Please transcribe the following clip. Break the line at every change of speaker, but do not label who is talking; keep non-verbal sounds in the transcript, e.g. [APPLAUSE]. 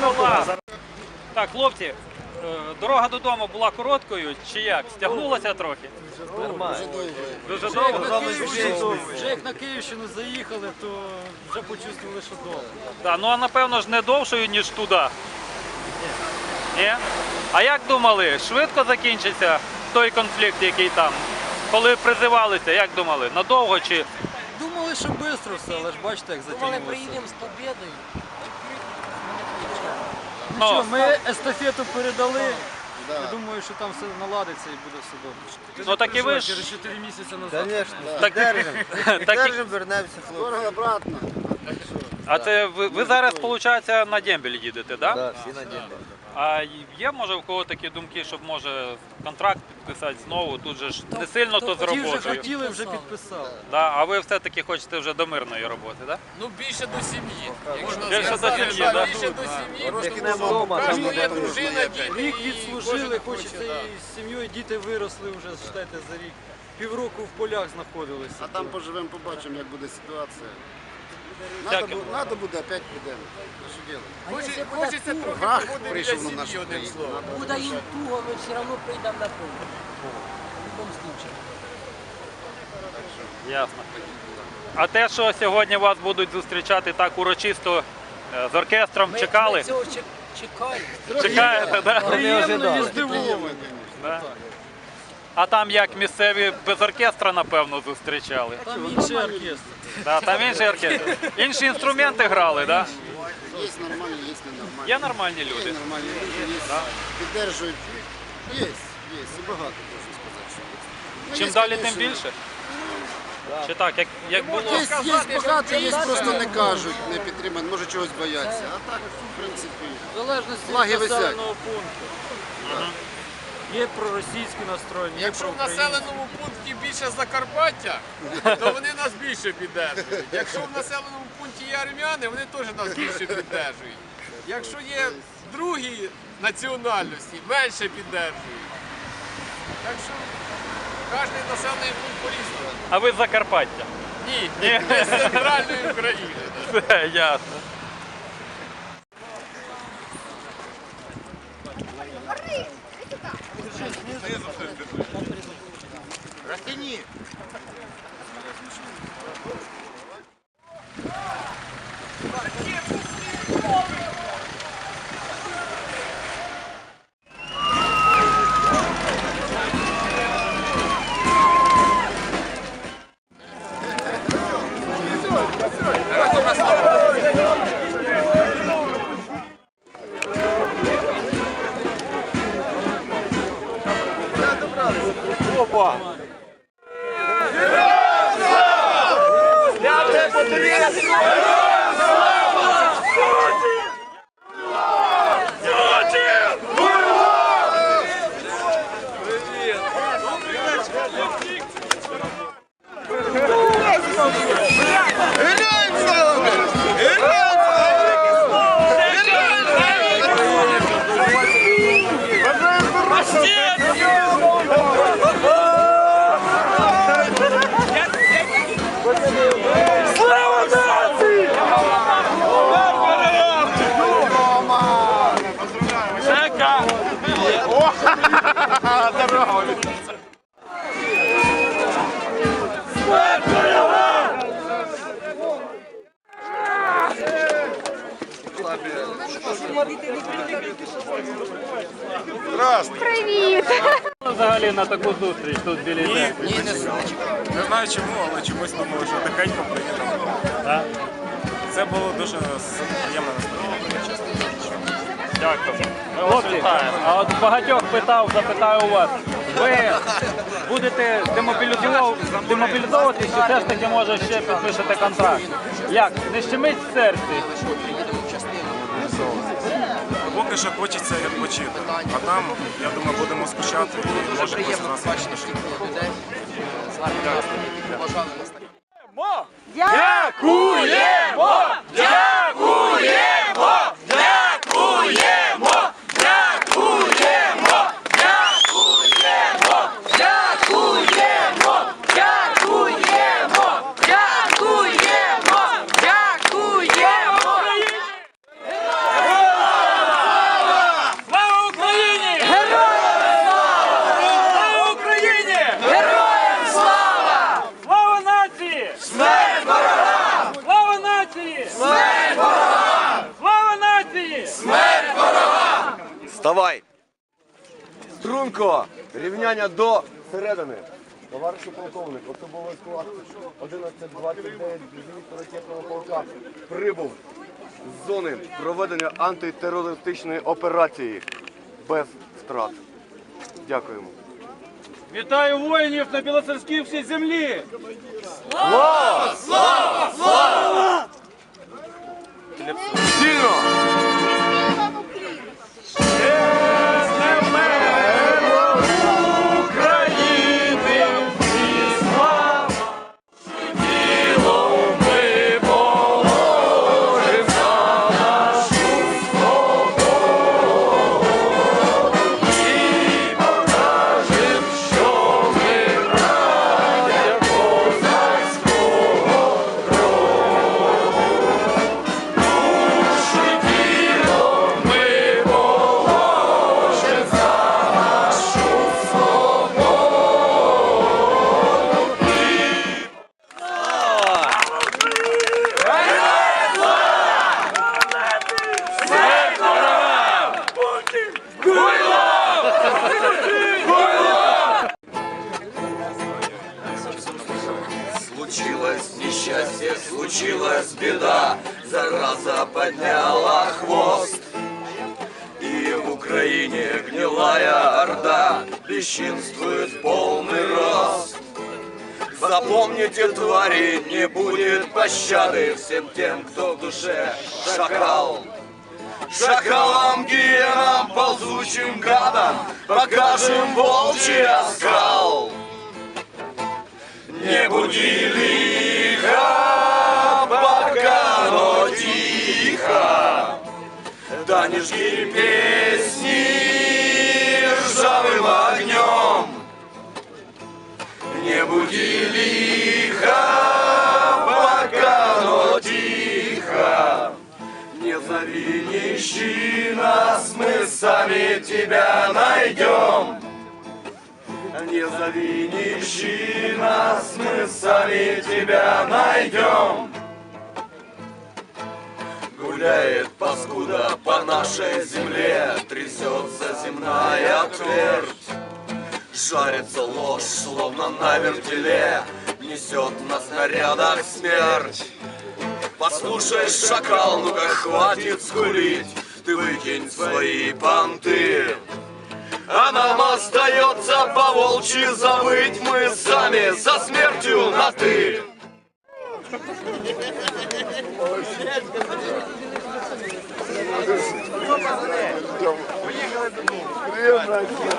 Клас. Так, хлопці, е, дорога додому була короткою чи як? Стягнулося трохи? Дуже довго?
Вже як на Київщину заїхали, то вже почувствували, що довго.
Да, ну а напевно ж не довшою, ніж туди. Ні? А як думали, швидко закінчиться той конфлікт, який там? Коли призивалися, як думали? Надовго чи
Думали, що швидко все, але ж бачите, як
Думали, приїдемо з победою.
Ну,
Що, ми естафету передали. Я думаю, що там все наладиться і буде все добре.
ну так і ви ж
Через 4 місяці назад.
Звісно,
Так-
держимо. [LAUGHS]
так
Держимо, вернемося, хлопці.
обратно.
А це ви, ви зараз, виходить, на дембель їдете, так? Да?
Всі надіємо.
А є може в кого такі думки, щоб може контракт підписати знову? Тут же ж не сильно то з
Ті вже
роботою.
хотіли, вже підписали.
Да? А ви все-таки хочете вже до мирної роботи, так?
Ну більше до сім'ї. Якщо
Більше до сім'ї, да?
більше до сім'ї, просто
Як вдома, там
кожного є дружина, діти.
Рік відслужили,
кожен
хочеться
хоче, да.
і з сім'єю діти виросли вже, считайте, за рік. Півроку в полях знаходилися.
А там поживемо, побачимо, як буде ситуація. Надо, бу- надо буде, опять підемо. Ну, Що делать?
Хоче- Хочеться трохи
Враг прийшов на
сім'ї,
нашу
одним
країну.
словом.
Буде їм туго, ми все одно прийдемо на помощь. В будь-якому случае.
Ясно. А те, що сьогодні вас будуть зустрічати так урочисто е, з оркестром,
Ми,
чекали?
ми цього чек- чекаємо.
Чекаєте, да?
Приємно і здивовані.
да? А там як місцеві без оркестра, напевно, зустрічали.
Там інший оркестр.
Да, там інший оркестр. Інші інструменти грали, да?
Є нормальні, є ненормальні.
Є нормальні
Є нормальні люди, є, піддержують. Є, є, і багато, можна сказати, що є. Ну,
Чим далі,
конечно,
тим більше. Чи так, як, як було?
Є, є багато, є просто не кажуть, не підтримують, може чогось бояться. А так, в принципі,
В залежності
Флаги
від
висять.
пункту. Є проросійські настроєні, є
Якщо в населеному пункті більше Закарпаття, то вони нас більше піддержують. Якщо в населеному пункті є армяни, вони теж нас більше піддержують. Якщо є другі національності, менше піддержують. Так що кожен населений пункт по-різному.
А ви з Закарпаття?
Ні, ми з центральної України.
Все, ясно. do it. Let's do it. Взагалі на таку зустріч тут біля йде.
Не знаю чому, але чомусь думаю, що тихенько приїдемо. Це було дуже приємно насправді.
Дякую. Ми вас вітаємо. А от багатьох питав, запитаю у вас. Ви будете демобілізовувати, демобілізовуватись, чи все ж таки може ще підпишете контракт? Як? Не щемить в серці?
Поки що хочеться відпочити. А там, я думаю, будемо скучати і може хтось з нас.
людей. З гарним настроєм, які поважали нас.
Дякуємо! Дякуємо! Дякуємо! Дякуємо! Дякуємо! Дякуємо! Дякуємо! Дякуємо! Дякуємо! нації! Смерть ворогам! Слава нації! Смерть ворогам! Слава нації!
Вставай! Струнко! Рівняння до середини. Товаришу полковник, особовий склад 1129 звіту ракетного полка прибув з зони проведення антитерористичної операції без втрат. Дякуємо.
Вітаю воїнів на Білоцерківській землі!
Сильно!
Украине гнилая орда бесчинствует полный рост. Запомните, твари, не будет пощады всем тем, кто в душе шакал. Шакалам, гиенам, ползучим гадам покажем волчий оскал. Не буди лихо, Да не жги песни ржавым огнем. Не буди лихо, пока но тихо. Не зови, не ищи нас, мы сами тебя найдем. Не зови, не ищи нас, мы сами тебя найдем. Гуляет паскуда по нашей земле, трясется земная твердь. Жарится ложь, словно на вертеле, несет на снарядах смерть. Послушай, шакал, ну-ка хватит скулить, ты выкинь свои понты. А нам остается по волчьи забыть мы сами со смертью на ты.
Приємно.